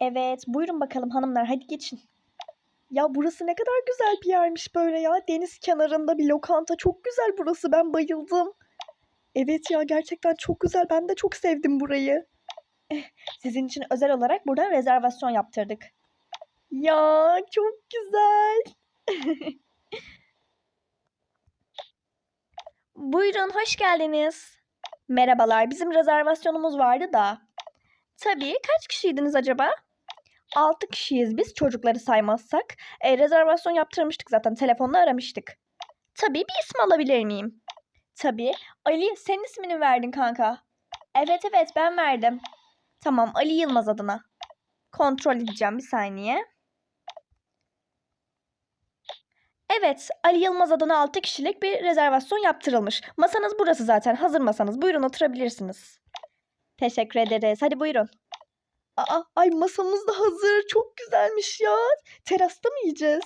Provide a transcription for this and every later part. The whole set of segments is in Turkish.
Evet, buyurun bakalım hanımlar, hadi geçin. Ya burası ne kadar güzel bir yermiş böyle ya. Deniz kenarında bir lokanta. Çok güzel burası. Ben bayıldım. Evet ya gerçekten çok güzel. Ben de çok sevdim burayı. Eh, Sizin için özel olarak buradan rezervasyon yaptırdık. Ya çok güzel. Buyurun, hoş geldiniz. Merhabalar, bizim rezervasyonumuz vardı da. Tabii, kaç kişiydiniz acaba? 6 kişiyiz biz çocukları saymazsak. E, rezervasyon yaptırmıştık zaten telefonla aramıştık. Tabii bir isim alabilir miyim? Tabii. Ali senin ismini verdin kanka. Evet evet ben verdim. Tamam Ali Yılmaz adına. Kontrol edeceğim bir saniye. Evet Ali Yılmaz adına 6 kişilik bir rezervasyon yaptırılmış. Masanız burası zaten hazır masanız. Buyurun oturabilirsiniz. Teşekkür ederiz. Hadi buyurun. Aa, ay masamız da hazır. Çok güzelmiş ya. Terasta mı yiyeceğiz?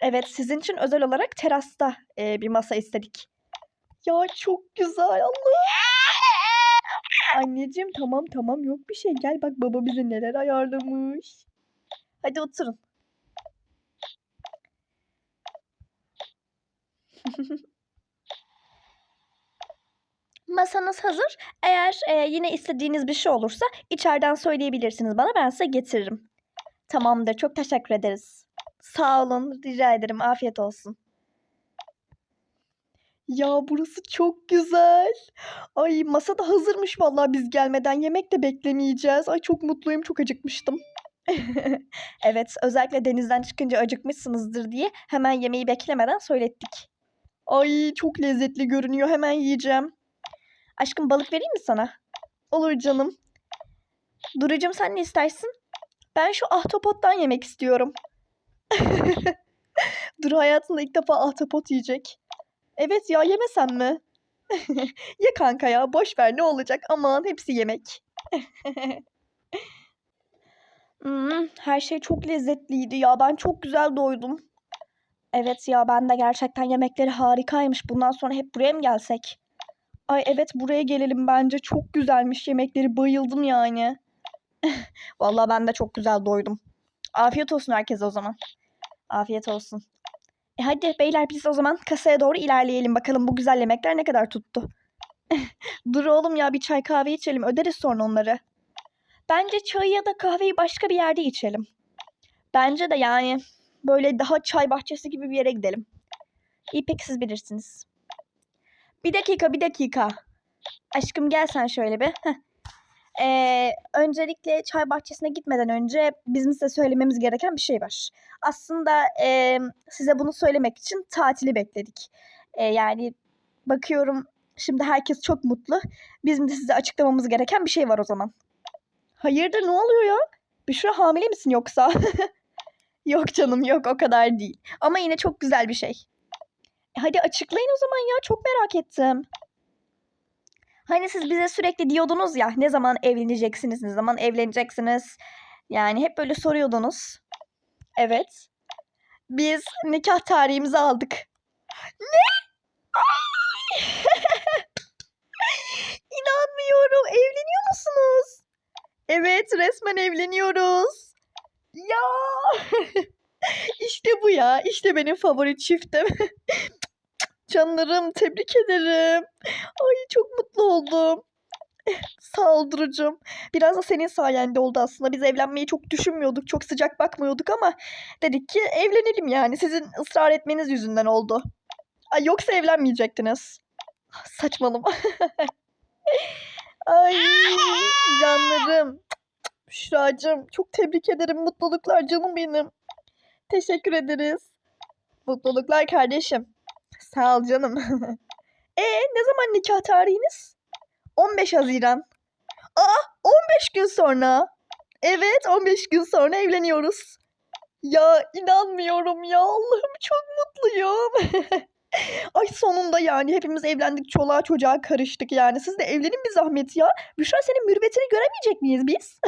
Evet, sizin için özel olarak terasta e, bir masa istedik. Ya çok güzel. Allah. Anneciğim tamam tamam yok bir şey. Gel bak baba bize neler ayarlamış. Hadi oturun. Masanız hazır. Eğer e, yine istediğiniz bir şey olursa içeriden söyleyebilirsiniz bana. Ben size getiririm. Tamamdır. Çok teşekkür ederiz. Sağ olun. Rica ederim. Afiyet olsun. Ya burası çok güzel. Ay masa da hazırmış vallahi biz gelmeden yemek de beklemeyeceğiz. Ay çok mutluyum. Çok acıkmıştım. evet, özellikle denizden çıkınca acıkmışsınızdır diye hemen yemeği beklemeden söylettik. Ay çok lezzetli görünüyor. Hemen yiyeceğim. Aşkım balık vereyim mi sana? Olur canım. Durucum sen ne istersin? Ben şu ahtapottan yemek istiyorum. Duru hayatında ilk defa ahtapot yiyecek. Evet ya yemesem mi? Ye kanka ya boş ver ne olacak aman hepsi yemek. Hmm, her şey çok lezzetliydi ya ben çok güzel doydum. Evet ya ben de gerçekten yemekleri harikaymış. Bundan sonra hep buraya mı gelsek? Ay evet buraya gelelim bence. Çok güzelmiş yemekleri. Bayıldım yani. Vallahi ben de çok güzel doydum. Afiyet olsun herkese o zaman. Afiyet olsun. E hadi beyler biz o zaman kasaya doğru ilerleyelim. Bakalım bu güzel yemekler ne kadar tuttu. Dur oğlum ya bir çay kahve içelim. Öderiz sonra onları. Bence çayı ya da kahveyi başka bir yerde içelim. Bence de yani böyle daha çay bahçesi gibi bir yere gidelim. İyi peki siz bilirsiniz. Bir dakika, bir dakika. Aşkım gel sen şöyle bir. Ee, öncelikle çay bahçesine gitmeden önce bizim size söylememiz gereken bir şey var. Aslında e, size bunu söylemek için tatili bekledik. E, yani bakıyorum şimdi herkes çok mutlu. Bizim de size açıklamamız gereken bir şey var o zaman. Hayırdır ne oluyor ya? Büşra hamile misin yoksa? yok canım yok o kadar değil. Ama yine çok güzel bir şey. Hadi açıklayın o zaman ya çok merak ettim. Hani siz bize sürekli diyordunuz ya ne zaman evleneceksiniz, ne zaman evleneceksiniz. Yani hep böyle soruyordunuz. Evet. Biz nikah tarihimizi aldık. Ne? İnanmıyorum. Evleniyor musunuz? Evet, resmen evleniyoruz. Ya! işte bu ya. İşte benim favori çiftim. Canlarım tebrik ederim. Ay çok mutlu oldum. Sağ ol Duru'cum. Biraz da senin sayende oldu aslında. Biz evlenmeyi çok düşünmüyorduk. Çok sıcak bakmıyorduk ama dedik ki evlenelim yani. Sizin ısrar etmeniz yüzünden oldu. Ay yoksa evlenmeyecektiniz. Saçmalama. Ay canlarım. Büşra'cığım çok tebrik ederim. Mutluluklar canım benim. Teşekkür ederiz. Mutluluklar kardeşim. Sağ ol canım. e ne zaman nikah tarihiniz? 15 Haziran. Aa 15 gün sonra. Evet 15 gün sonra evleniyoruz. Ya inanmıyorum ya Allah'ım çok mutluyum. Ay sonunda yani hepimiz evlendik çoluğa çocuğa karıştık yani. Siz de evlenin bir zahmet ya. Büşra senin mürüvvetini göremeyecek miyiz biz?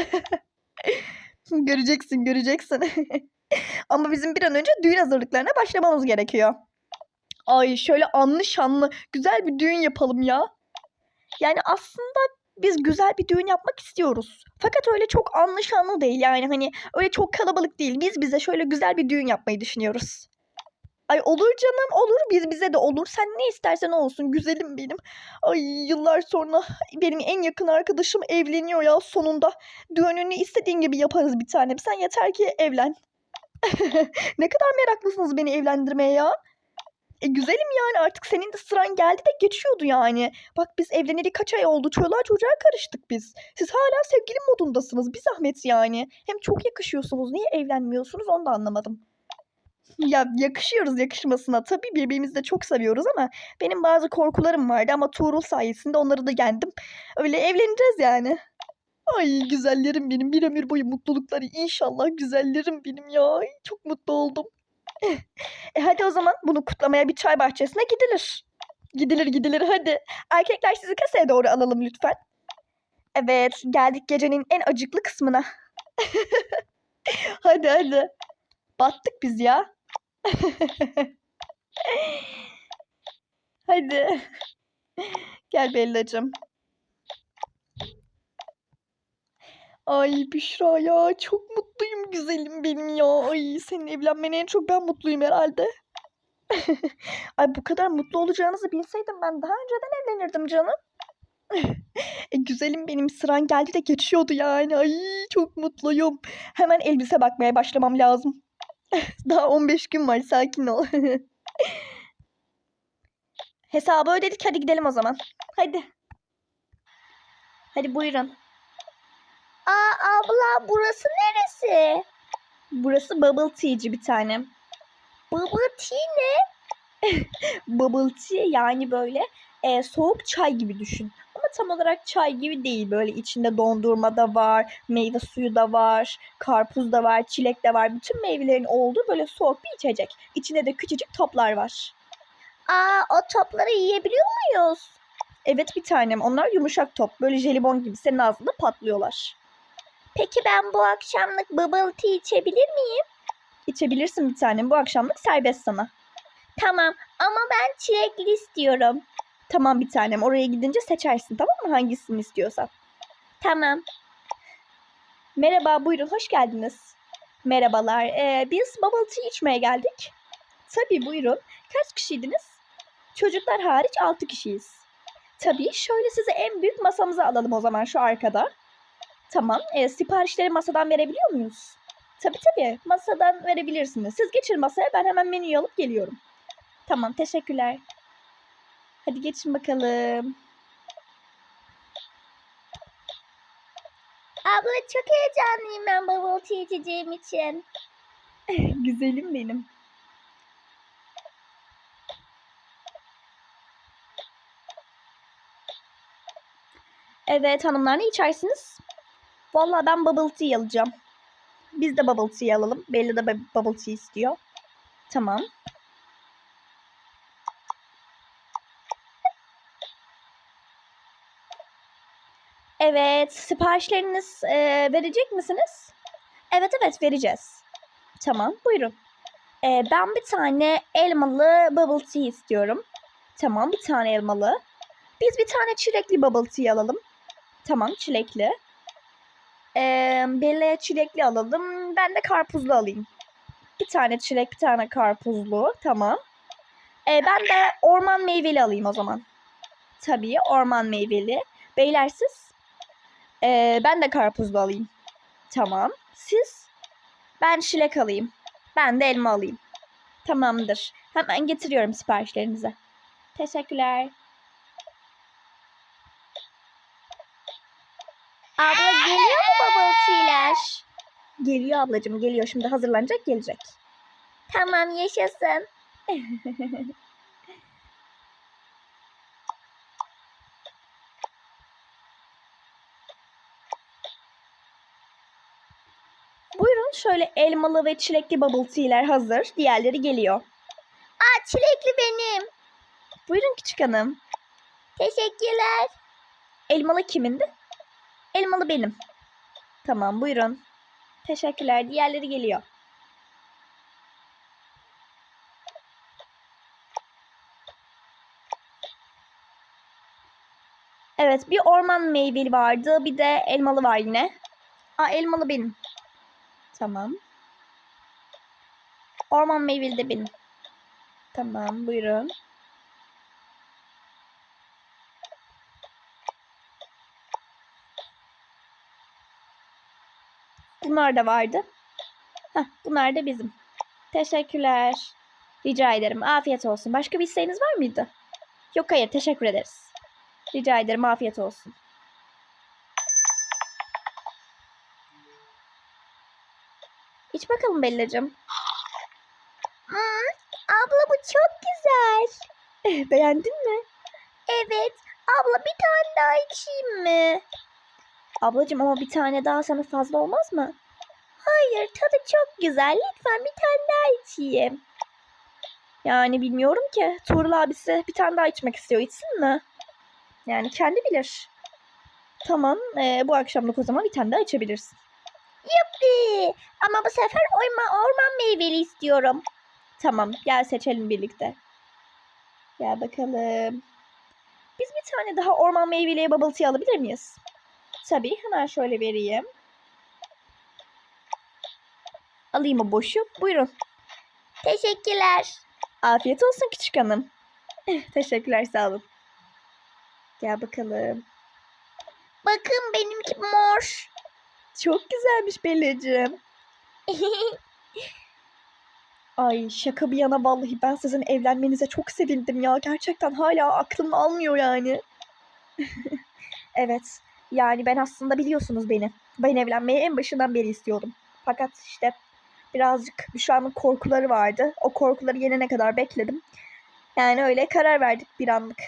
göreceksin göreceksin. Ama bizim bir an önce düğün hazırlıklarına başlamamız gerekiyor. Ay şöyle anlı şanlı güzel bir düğün yapalım ya. Yani aslında biz güzel bir düğün yapmak istiyoruz. Fakat öyle çok anlaşanlı değil yani hani öyle çok kalabalık değil. Biz bize şöyle güzel bir düğün yapmayı düşünüyoruz. Ay olur canım olur biz bize de olur. Sen ne istersen olsun güzelim benim. Ay yıllar sonra benim en yakın arkadaşım evleniyor ya sonunda. Düğününü istediğin gibi yaparız bir tanem. Sen yeter ki evlen. ne kadar meraklısınız beni evlendirmeye ya. E güzelim yani artık senin de sıran geldi de geçiyordu yani. Bak biz evleneli kaç ay oldu çoluğa çocuğa karıştık biz. Siz hala sevgili modundasınız bir zahmet yani. Hem çok yakışıyorsunuz niye evlenmiyorsunuz onu da anlamadım. Ya yakışıyoruz yakışmasına tabii birbirimizi de çok seviyoruz ama benim bazı korkularım vardı ama Tuğrul sayesinde onları da yendim. Öyle evleneceğiz yani. Ay güzellerim benim bir ömür boyu mutlulukları inşallah güzellerim benim ya. Çok mutlu oldum. E hadi o zaman bunu kutlamaya bir çay bahçesine gidilir. Gidilir gidilir hadi. Erkekler sizi kasaya doğru alalım lütfen. Evet geldik gecenin en acıklı kısmına. hadi hadi. Battık biz ya. hadi. Gel Bellacığım. Ay Büşra ya çok mutluyum güzelim benim ya. Ay senin evlenmene en çok ben mutluyum herhalde. Ay bu kadar mutlu olacağınızı bilseydim ben daha önceden evlenirdim canım. e, güzelim benim sıran geldi de geçiyordu yani. Ay çok mutluyum. Hemen elbise bakmaya başlamam lazım. daha 15 gün var sakin ol. Hesabı ödedik hadi gidelim o zaman. Hadi. Hadi buyurun. Aa abla burası neresi? Burası bubble tea'ci bir tanem. Baba tea ne? Bubble tea yani böyle e, soğuk çay gibi düşün. Ama tam olarak çay gibi değil. Böyle içinde dondurma da var, meyve suyu da var, karpuz da var, çilek de var. Bütün meyvelerin olduğu böyle soğuk bir içecek. İçinde de küçücük toplar var. Aa o topları yiyebiliyor muyuz? Evet bir tanem onlar yumuşak top. Böyle jelibon gibi senin ağzında patlıyorlar. Peki ben bu akşamlık bubble tea içebilir miyim? İçebilirsin bir tanem. Bu akşamlık serbest sana. Tamam ama ben çilekli istiyorum. Tamam bir tanem. Oraya gidince seçersin tamam mı? Hangisini istiyorsan. Tamam. Merhaba, buyurun hoş geldiniz. Merhabalar. Ee, biz bubble tea içmeye geldik. Tabii buyurun. Kaç kişiydiniz? Çocuklar hariç 6 kişiyiz. Tabii şöyle sizi en büyük masamıza alalım o zaman şu arkada. Tamam. E, siparişleri masadan verebiliyor muyuz? Tabii tabii. Masadan verebilirsiniz. Siz geçin masaya ben hemen menüyü alıp geliyorum. Tamam teşekkürler. Hadi geçin bakalım. Abla çok heyecanlıyım ben bubble tea içeceğim için. Güzelim benim. Evet hanımlar ne içersiniz? Vallahi ben bubble tea alacağım. Biz de bubble tea alalım. Belli de bu- bubble tea istiyor. Tamam. Evet, siparişleriniz e, verecek misiniz? Evet evet vereceğiz. Tamam buyurun. Ee, ben bir tane elmalı bubble tea istiyorum. Tamam bir tane elmalı. Biz bir tane çilekli bubble tea alalım. Tamam çilekli. Ee, Bella'ya çilekli alalım. Ben de karpuzlu alayım. Bir tane çilek bir tane karpuzlu. Tamam. Ee, ben de orman meyveli alayım o zaman. Tabii orman meyveli. Beyler siz? Ee, ben de karpuzlu alayım. Tamam. Siz? Ben çilek alayım. Ben de elma alayım. Tamamdır. Hemen getiriyorum siparişlerinizi. Teşekkürler. Abla tea'ler? Geliyor ablacığım geliyor. Şimdi hazırlanacak gelecek. Tamam yaşasın. Buyurun şöyle elmalı ve çilekli bubble tea'ler hazır. Diğerleri geliyor. Aa çilekli benim. Buyurun küçük hanım. Teşekkürler. Elmalı kimindi? Elmalı benim. Tamam buyurun. Teşekkürler. Diğerleri geliyor. Evet bir orman meyveli vardı. Bir de elmalı var yine. Aa elmalı benim. Tamam. Orman meyveli de benim. Tamam buyurun. Bunlar da vardı. Heh, bunlar da bizim. Teşekkürler. Rica ederim. Afiyet olsun. Başka bir isteğiniz var mıydı? Yok hayır. Teşekkür ederiz. Rica ederim. Afiyet olsun. İç bakalım Bellacığım. Hmm, abla bu çok güzel. Eh, Beğendin mi? Evet. Abla bir tane daha içeyim mi? Ablacığım ama bir tane daha sana fazla olmaz mı? Hayır tadı çok güzel. Lütfen bir tane daha içeyim. Yani bilmiyorum ki. Tuğrul abisi bir tane daha içmek istiyor. İçsin mi? Yani kendi bilir. Tamam. eh, bu akşamlık o zaman bir tane daha içebilirsin. Yuppi. Ama bu sefer orman, orman meyveli istiyorum. Tamam. Gel seçelim birlikte. Gel bakalım. Biz bir tane daha orman meyveli bubble tea alabilir miyiz? Tabii. Hemen şöyle vereyim. Alayım o boşu. Buyurun. Teşekkürler. Afiyet olsun küçük hanım. Teşekkürler sağ olun. Gel bakalım. Bakın benimki mor. Çok güzelmiş Bellacığım. Ay şaka bir yana vallahi ben sizin evlenmenize çok sevindim ya. Gerçekten hala aklım almıyor yani. evet. Yani ben aslında biliyorsunuz beni. Ben evlenmeyi en başından beri istiyordum. Fakat işte birazcık Büşra'nın korkuları vardı. O korkuları yenene kadar bekledim. Yani öyle karar verdik bir anlık.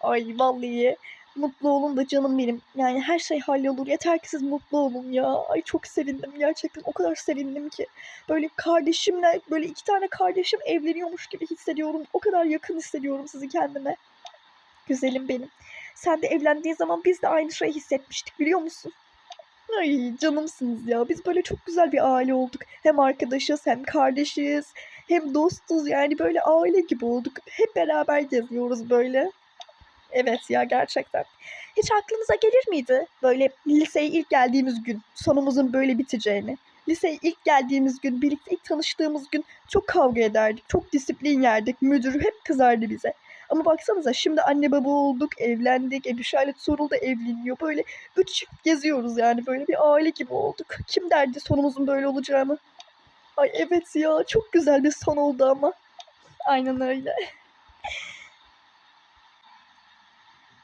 Ay vallahi mutlu olun da canım benim. Yani her şey hallolur. Yeter ki siz mutlu olun ya. Ay çok sevindim gerçekten. O kadar sevindim ki. Böyle kardeşimle böyle iki tane kardeşim evleniyormuş gibi hissediyorum. O kadar yakın hissediyorum sizi kendime. Güzelim benim. Sen de evlendiği zaman biz de aynı şeyi hissetmiştik biliyor musun? Ay canımsınız ya. Biz böyle çok güzel bir aile olduk. Hem arkadaşız hem kardeşiz hem dostuz. Yani böyle aile gibi olduk. Hep beraber geziyoruz böyle. Evet ya gerçekten. Hiç aklınıza gelir miydi böyle liseye ilk geldiğimiz gün sonumuzun böyle biteceğini? Liseye ilk geldiğimiz gün, birlikte ilk tanıştığımız gün çok kavga ederdik. Çok disiplin yerdik. Müdür hep kızardı bize. Ama baksanıza şimdi anne baba olduk, evlendik. E Büşra ile Tuğrul da evleniyor. Böyle üç çift geziyoruz yani. Böyle bir aile gibi olduk. Kim derdi sonumuzun böyle olacağını? Ay evet ya çok güzel bir son oldu ama. Aynen öyle.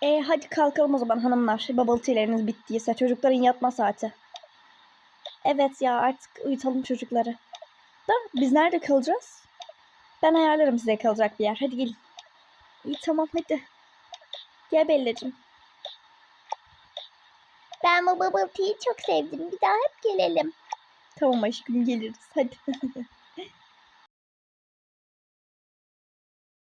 E hadi kalkalım o zaman hanımlar. Bubble tea'leriniz bittiyse çocukların yatma saati. Evet ya artık uyutalım çocukları. Da biz nerede kalacağız? Ben ayarlarım size kalacak bir yer. Hadi gelin. İyi tamam hadi. Gel Bellacığım. Ben bu bubble tea'yi çok sevdim. Bir daha hep gelelim. Tamam aşkım geliriz hadi.